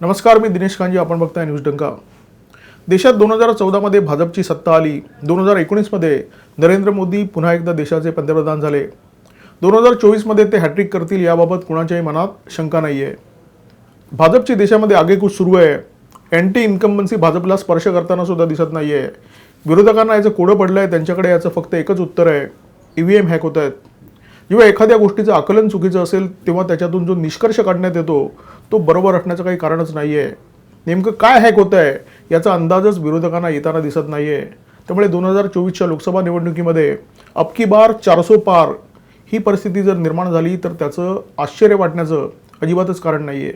नमस्कार मी दिनेश कांजी आपण बघताय न्यूज डंका. देशात दोन हजार चौदामध्ये भाजपची सत्ता आली. दोन हजार एकोणीसमध्ये नरेंद्र मोदी पुन्हा एकदा देशाचे पंतप्रधान झाले. दोन हजार चोवीसमध्ये ते हॅट्रिक करतील याबाबत कुणाच्याही मनात शंका नाही आहे भाजपची देशामध्ये आगेकूच सुरू आहे. अँटी इन्कम्बन्सी भाजपला स्पर्श करताना सुद्धा दिसत नाही आहे विरोधकांना याचं कोडं पडलं आहे त्यांच्याकडे याचं फक्त एकच उत्तर आहे. ई व्ही एम हॅक होत आहेत. जेव्हा एखाद्या गोष्टीचं आकलन चुकीचं असेल तेव्हा त्याच्यातून जो निष्कर्ष काढण्यात येतो तो बरोबर असण्याचं काही कारणच नाही आहे नेमकं काय हॅक होतं आहे याचा अंदाजच विरोधकांना येताना दिसत नाही आहे त्यामुळे दोन हजार चोवीसच्या लोकसभा निवडणुकीमध्ये अबकी बार चारसो पार ही परिस्थिती जर निर्माण झाली तर त्याचं आश्चर्य वाटण्याचं अजिबातच कारण नाही आहे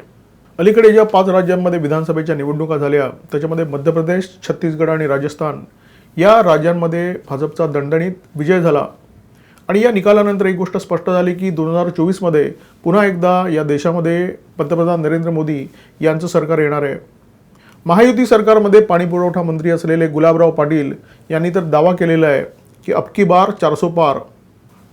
अलीकडे ज्या पाच राज्यांमध्ये विधानसभेच्या निवडणुका झाल्या त्याच्यामध्ये मध्य प्रदेश छत्तीसगड आणि राजस्थान या राज्यांमध्ये भाजपचा दणदणीत विजय झाला. आणि या निकालानंतर एक गोष्ट स्पष्ट झाली की दोन हजार चोवीसमध्ये पुन्हा एकदा या देशामध्ये पंतप्रधान नरेंद्र मोदी यांचं सरकार येणार आहे. महायुती सरकारमध्ये पाणी पुरवठा मंत्री असलेले गुलाबराव पाटील यांनी तर दावा केलेला आहे की अबकी बार चारसो पार.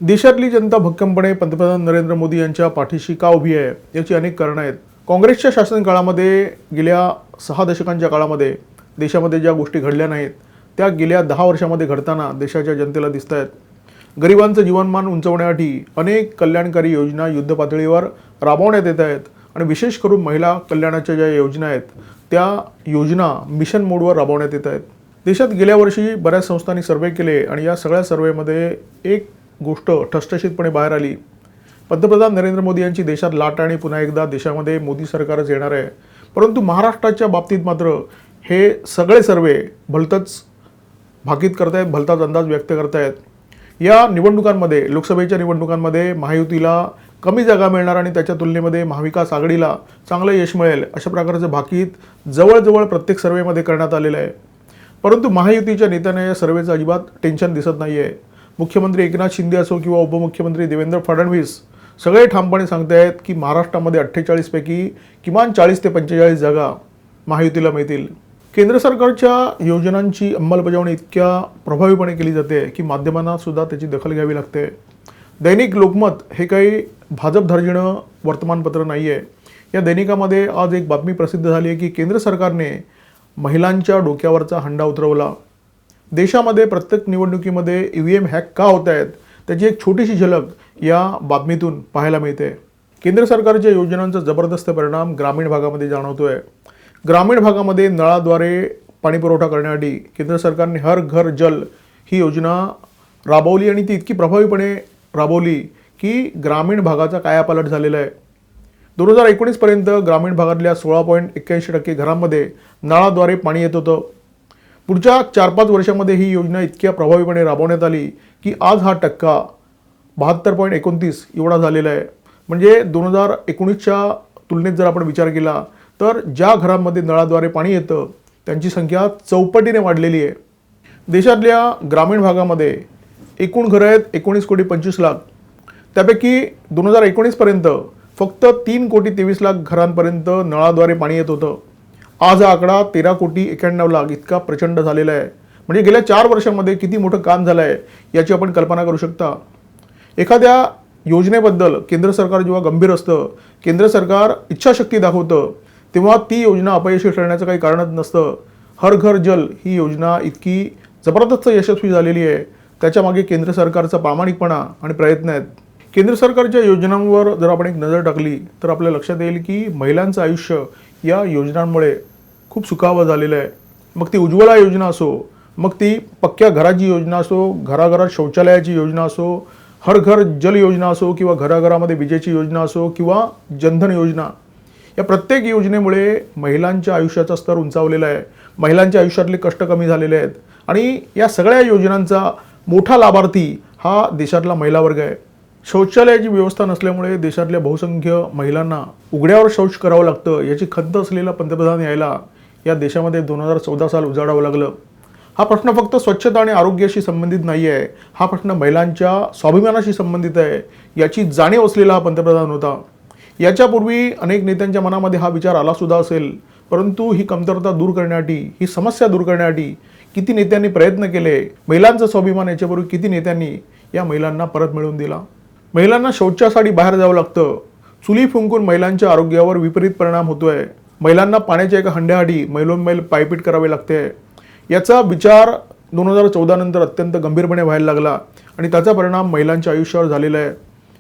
देशातली जनता भक्कमपणे पंतप्रधान नरेंद्र मोदी यांच्या पाठीशी का उभी आहे याची अनेक कारणं आहेत. काँग्रेसच्या शासन काळामध्ये गेल्या सहा दशकांच्या काळामध्ये देशामध्ये ज्या गोष्टी घडल्या नाहीत त्या गेल्या दहा वर्षामध्ये घडताना देशाच्या जनतेला दिसत आहेत गरिबांचं जीवनमान उंचवण्यासाठी अनेक कल्याणकारी योजना युद्धपातळीवर राबवण्यात येत आहेत आणि विशेष करून महिला कल्याणाच्या ज्या योजना आहेत त्या योजना मिशन मोडवर राबवण्यात येत आहेत. देशात गेल्या वर्षी बऱ्याच संस्थांनी सर्वे केले आणि या सगळ्या सर्वेमध्ये एक गोष्ट ठसठशीतपणे बाहेर आली. पंतप्रधान नरेंद्र मोदी यांची देशात लाट आणि पुन्हा एकदा देशामध्ये मोदी सरकारच येणार आहे. परंतु महाराष्ट्राच्या बाबतीत मात्र हे सगळे सर्वे भलतंच भाकीत करतायत भलताच अंदाज व्यक्त करतायत. या निवडणुकांमध्ये लोकसभेच्या निवडणुकांमध्ये महायुतीला कमी जागा मिळणार आणि त्याच्या तुलनेमध्ये महाविकास आघाडीला चांगलं यश मिळेल अशा प्रकारचं भाकीत जवळजवळ प्रत्येक सर्वेमध्ये करण्यात आलेलं आहे. परंतु महायुतीच्या नेत्यांना या सर्वेचं अजिबात टेन्शन दिसत नाही आहे मुख्यमंत्री एकनाथ शिंदे असो किंवा उपमुख्यमंत्री देवेंद्र फडणवीस सगळे ठामपणे सांगतायत की महाराष्ट्रामध्ये अठ्ठेचाळीसपैकी किमान चाळीस ते पंचेचाळीस जागा महायुतीला मिळतील. केंद्र सरकारच्या योजनांची अंमलबजावणी इतक्या प्रभावीपणे केली जाते की माध्यमांना सुद्धा त्याची दखल घ्यावी लागते. दैनिक लोकमत हे काही भाजप धार्जिणं वर्तमानपत्र नाही आहे या दैनिकामध्ये आज एक बातमी प्रसिद्ध झाली आहे की केंद्र सरकारने महिलांच्या डोक्यावरचा हंडा उतरवला. देशामध्ये प्रत्येक निवडणुकीमध्ये ई व्ही एम हॅक का होत आहेत त्याची एक छोटीशी झलक या बातमीतून पाहायला मिळते. केंद्र सरकारच्या योजनांचा जबरदस्त परिणाम ग्रामीण भागामध्ये जाणवतो आहे ग्रामीण भागामध्ये नळाद्वारे पाणीपुरवठा करण्यासाठी केंद्र सरकारने हर घर जल ही योजना राबवली आणि ती इतकी प्रभावीपणे राबवली की ग्रामीण भागाचा कायापालट झालेला आहे. दोन हजार एकोणीसपर्यंत ग्रामीण भागातल्या सोळा पॉईंट एक्क्याऐंशी टक्के घरांमध्ये नळाद्वारे पाणी येत होतं. पुढच्या चार पाच वर्षामध्ये ही योजना इतक्या प्रभावीपणे राबवण्यात आली की आज हा टक्का बहात्तर पॉईंट एकोणतीस एवढा झालेला आहे. म्हणजे दोन हजार एकोणीसच्या तुलनेत जर आपण विचार केला तर ज्या घरांमध्ये नळाद्वारे पाणी येतं त्यांची संख्या चौपटीने वाढलेली आहे. देशातल्या ग्रामीण भागामध्ये एकूण घरं आहेत एकोणीस कोटी पंचवीस लाख. त्यापैकी दोन हजार एकोणीसपर्यंत फक्त तीन कोटी तेवीस लाख घरांपर्यंत नळाद्वारे पाणी येत होतं. आज हा आकडा तेरा कोटी एक्याण्णव लाख इतका प्रचंड झालेला आहे. म्हणजे गेल्या चार वर्षामध्ये किती मोठं काम झालं आहे याची आपण कल्पना करू शकता. एखाद्या योजनेबद्दल केंद्र सरकार जेव्हा गंभीर असतं केंद्र सरकार इच्छाशक्ती दाखवतं तेव्हा ती योजना अपयशी ठरण्याचं काही कारणच नसतं. हर घर जल ही योजना इतकी जबरदस्त यशस्वी झालेली आहे. त्याच्यामागे केंद्र सरकारचा प्रामाणिकपणा आणि प्रयत्न आहेत. केंद्र सरकारच्या योजनांवर जर आपण एक नजर टाकली तर आपल्या लक्षात येईल की महिलांचं आयुष्य या योजनांमुळे खूप सुखावं झालेलं आहे. मग ती उज्ज्वला योजना असो मग ती पक्क्या घराची योजना असो घराघरात शौचालयाची योजना असो हर घर जल योजना असो किंवा घराघरामध्ये विजेची योजना असो किंवा जनधन योजना या प्रत्येक योजनेमुळे महिलांच्या आयुष्याचा स्तर उंचावलेला आहे. महिलांच्या आयुष्यातले कष्ट कमी झालेले आहेत. आणि या सगळ्या योजनांचा मोठा लाभार्थी हा देशातला महिला वर्ग आहे. शौचालयाची व्यवस्था नसल्यामुळे देशातल्या बहुसंख्य महिलांना उघड्यावर शौच करावं लागतं याची खंत असलेला पंतप्रधान यायला या देशामध्ये दोन हजार चौदा साल उजाडावं लागलं. हा प्रश्न फक्त स्वच्छता आणि आरोग्याशी संबंधित नाही आहे. हा प्रश्न महिलांच्या स्वाभिमानाशी संबंधित आहे. याची जाणीव असलेला हा पंतप्रधान होता. याच्यापूर्वी अनेक नेत्यांच्या मनामध्ये हा विचार आलासुद्धा असेल परंतु ही कमतरता दूर करण्यासाठी ही समस्या दूर करण्यासाठी किती नेत्यांनी प्रयत्न केले महिलांचा स्वाभिमान याच्यापूर्वी किती नेत्यांनी या महिलांना परत मिळवून दिला? महिलांना शौचासाठी बाहेर जावं लागतं. चुली फुंकून महिलांच्या आरोग्यावर विपरीत परिणाम होतोय. महिलांना पाण्याच्या एका हंड्याआधी मैलोन मैल पायपीट करावी लागते. याचा विचार दोन हजार चौदा नंतर अत्यंत गंभीरपणे व्हायला लागला आणि त्याचा परिणाम महिलांच्या आयुष्यावर झालेला आहे.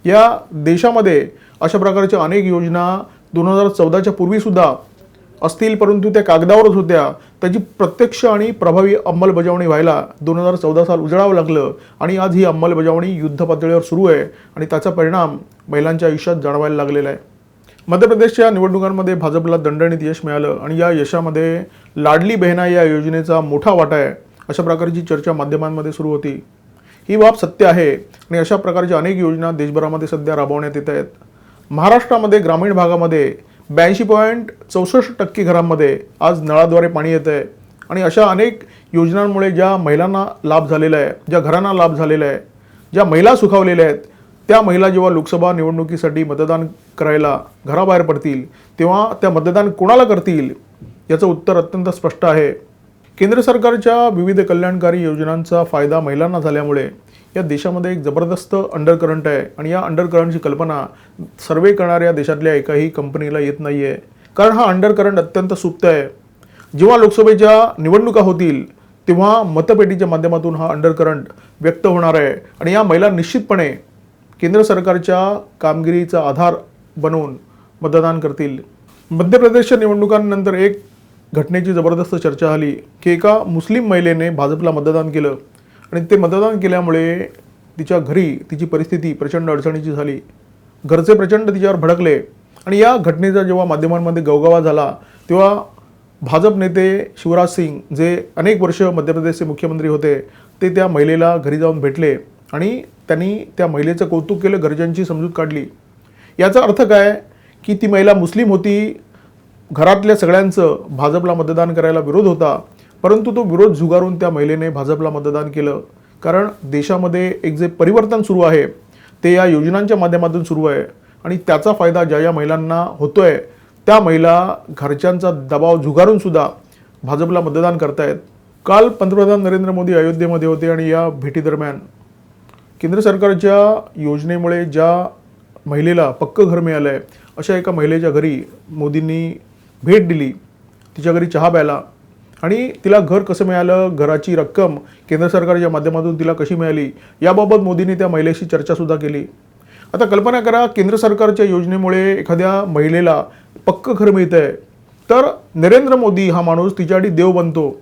या देशामध्ये अशा प्रकारच्या अनेक योजना दोन हजार चौदाच्या पूर्वीसुद्धा असतील परंतु त्या कागदावरच होत्या. त्याची प्रत्यक्ष आणि प्रभावी अंमलबजावणी व्हायला दोन हजार चौदा साल उजळावं लागलं आणि आज ही अंमलबजावणी युद्ध पातळीवर सुरू आहे आणि त्याचा परिणाम महिलांच्या आयुष्यात जाणवायला लागलेला आहे. मध्य प्रदेशच्या निवडणुकांमध्ये भाजपला दणदणीत यश मिळालं आणि या यशामध्ये लाडली बहिणा या योजनेचा मोठा वाटा आहे अशा प्रकारची चर्चा माध्यमांमध्ये सुरू होती. ही बाब सत्य आहे आणि अशा प्रकारच्या अनेक योजना देशभरामध्ये सध्या राबवण्यात येत आहेत. महाराष्ट्रामध्ये ग्रामीण भागामध्ये ब्याऐंशी पॉईंट चौसष्ट टक्के घरांमध्ये आज नळाद्वारे पाणी येतं आहे आणि अशा अनेक योजनांमुळे ज्या महिलांना लाभ झालेला आहे ज्या घरांना लाभ झालेला आहे ज्या महिला सुखावलेल्या आहेत त्या महिला जेव्हा लोकसभा निवडणुकीसाठी मतदान करायला घराबाहेर पडतील तेव्हा त्या मतदान कोणाला करतील याचं उत्तर अत्यंत स्पष्ट आहे. केंद्र सरकारच्या विविध कल्याणकारी योजनांचा फायदा महिलांना झाल्यामुळे या देशामध्ये एक जबरदस्त अंडरकरंट आहे आणि या अंडरकरंटची कल्पना सर्वे करणाऱ्या देशातल्या एकाही कंपनीला येत नाही आहे कारण हा अंडरकरंट अत्यंत सुप्त आहे. जेव्हा लोकसभेच्या निवडणुका होतील तेव्हा मतपेटीच्या माध्यमातून हा अंडरकरंट व्यक्त होणार आहे. आणि या महिला निश्चितपणे केंद्र सरकारच्या कामगिरीचा आधार बनवून मतदान करतील. मध्य प्रदेशच्या निवडणुकांनंतर एक घटनेची जबरदस्त चर्चा झाली की एका मुस्लिम महिलेने भाजपला मतदान केलं. आणि ते मतदान केल्यामुळे तिच्या घरी तिची परिस्थिती प्रचंड अडचणीची झाली. घरचे प्रचंड तिच्यावर भडकले. आणि या घटनेचा जेव्हा माध्यमांमध्ये गवगवा झाला तेव्हा भाजप नेते शिवराज सिंग जे अनेक वर्ष मध्य प्रदेशचे मुख्यमंत्री होते ते त्या महिलेला घरी जाऊन भेटले आणि त्यांनी त्या महिलेचं कौतुक केलं घरच्यांची समजूत काढली. याचा अर्थ काय? की ती महिला मुस्लिम होती घरातल्या सगळ्यांचं भाजपला मतदान करायला विरोध होता परंतु तो विरोध झुगारून त्या महिलेने भाजपला मतदान केलं. कारण देशामध्ये एक जे परिवर्तन सुरू आहे ते या योजनांच्या माध्यमातून सुरू आहे आणि त्याचा फायदा ज्या ज्या महिलांना होतो आहे त्या महिला घरच्यांचा दबाव झुगारूनसुद्धा भाजपला मतदान करतायत. काल पंतप्रधान नरेंद्र मोदी अयोध्येमध्ये होते आणि या भेटीदरम्यान केंद्र सरकारच्या योजनेमुळे ज्या महिलेला पक्कं घर मिळालं आहे अशा एका महिलेच्या घरी मोदींनी भेट दिली. तिच्या घरी चहा प्यायला आणि तिला घर कसं मिळालं घराची रक्कम केंद्र सरकारच्या माध्यमातून तिला कशी मिळाली याबाबत मोदींनी त्या महिलेशी चर्चासुद्धा केली. आता कल्पना करा केंद्र सरकारच्या योजनेमुळे एखाद्या महिलेला पक्कं घर मिळतं आहे तर नरेंद्र मोदी हा माणूस तिच्यासाठी देव बनतो.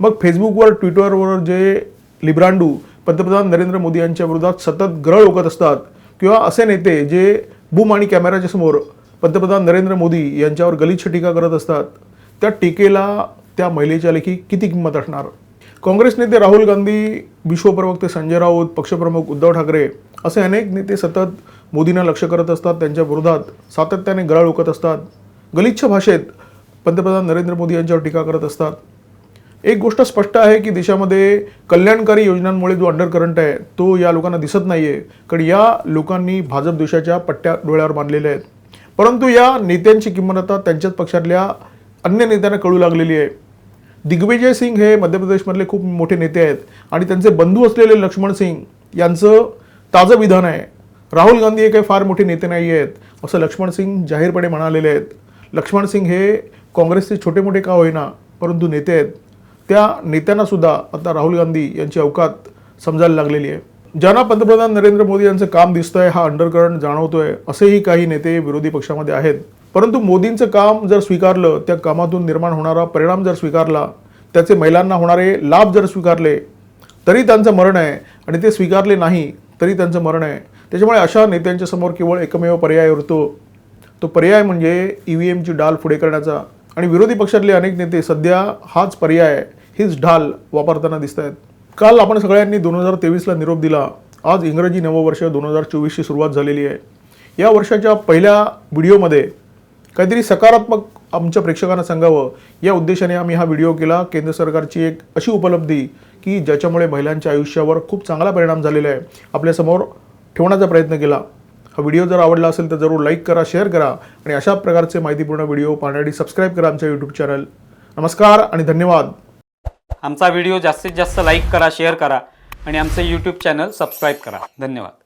मग फेसबुकवर ट्विटरवर जे लिब्रांडू पंतप्रधान नरेंद्र मोदी यांच्या विरोधात सतत ग्रळ ओकत असतात किंवा असे नेते जे बूम आणि कॅमेराच्या समोर पंतप्रधान नरेंद्र मोदी यांच्यावर गलिच्छ टीका करत असतात त्या टीकेला त्या महिलेच्या लेखी किती किंमत असणार? काँग्रेस नेते राहुल गांधी विश्वप्रवक्ते संजय राऊत पक्षप्रमुख उद्धव ठाकरे असे अनेक नेते सतत मोदींना लक्ष करत असतात त्यांच्या विरोधात सातत्याने गराळ उकत असतात. गलिच्छ भाषेत पंतप्रधान नरेंद्र मोदी यांच्यावर टीका करत असतात. एक गोष्ट स्पष्ट आहे की देशामध्ये कल्याणकारी योजनांमुळे जो अंडर करंट आहे तो या लोकांना दिसत नाही आहे कारण या लोकांनी भाजप देशाच्या पट्ट्या डोळ्यावर बांधलेल्या आहेत. परंतु या नेत्यांची किंमत आता त्यांच्याच पक्षातल्या अन्य नेत्यांना कळू लागलेली आहे. दिग्विजय सिंग हे मध्य प्रदेशमधले खूप मोठे नेते आहेत आणि त्यांचे बंधू असलेले लक्ष्मण सिंग यांचं ताजं विधान आहे. राहुल गांधी हे काही फार मोठे नेते नाही आहेत असं लक्ष्मण सिंग जाहीरपणे म्हणालेले आहेत. लक्ष्मण सिंग हे काँग्रेसचे छोटे मोठे का होईना परंतु नेते आहेत. त्या नेत्यांनासुद्धा आता राहुल गांधी यांची अवकात समजायला लागलेली आहे. ज्यांना पंतप्रधान नरेंद्र मोदी यांचं काम दिसतंय हा अंडरकरंट जाणवतोय असेही काही नेते विरोधी पक्षामध्ये आहेत. परंतु मोदींचं काम जर स्वीकारलं त्या कामातून निर्माण होणारा परिणाम जर स्वीकारला त्याचे महिलांना होणारे लाभ जर स्वीकारले तरी त्यांचं मरण आहे आणि ते स्वीकारले नाही तरी त्यांचं मरण आहे. त्याच्यामुळे अशा नेत्यांच्या समोर केवळ एकमेव पर्याय उरतो. तो पर्याय म्हणजे ई व्ही एमची डाल पुढे करण्याचा. आणि विरोधी पक्षातले अनेक नेते सध्या हाच पर्याय हीच ढाल वापरताना दिसत आहेत काल आपण सगळ्यांनी दोन हजार तेवीसला निरोप दिला. आज इंग्रजी नववर्ष दोन हजार चोवीसची सुरुवात झालेली आहे. या वर्षाच्या पहिल्या व्हिडिओमध्ये काहीतरी सकारात्मक आमच्या प्रेक्षकांना सांगावं. या उद्देशाने आम्ही हा व्हिडिओ केला. केंद्र सरकारची एक अशी उपलब्धी की ज्याच्यामुळे महिलांच्या आयुष्यावर खूप चांगला परिणाम झालेला आहे. आपल्यासमोर ठेवण्याचा प्रयत्न केला. हा व्हिडिओ जर आवडला असेल तर जरूर लाईक करा शेअर करा आणि अशा प्रकारचे माहितीपूर्ण व्हिडिओ पाहण्यासाठी सबस्क्राईब करा आमच्या यूट्यूब चॅनल नमस्कार आणि धन्यवाद. आमचा व्हिडिओ जास्तीत जास्त लाईक करा शेअर करा आणि आमचं यूट्यूब चॅनल सबस्क्राईब करा. धन्यवाद.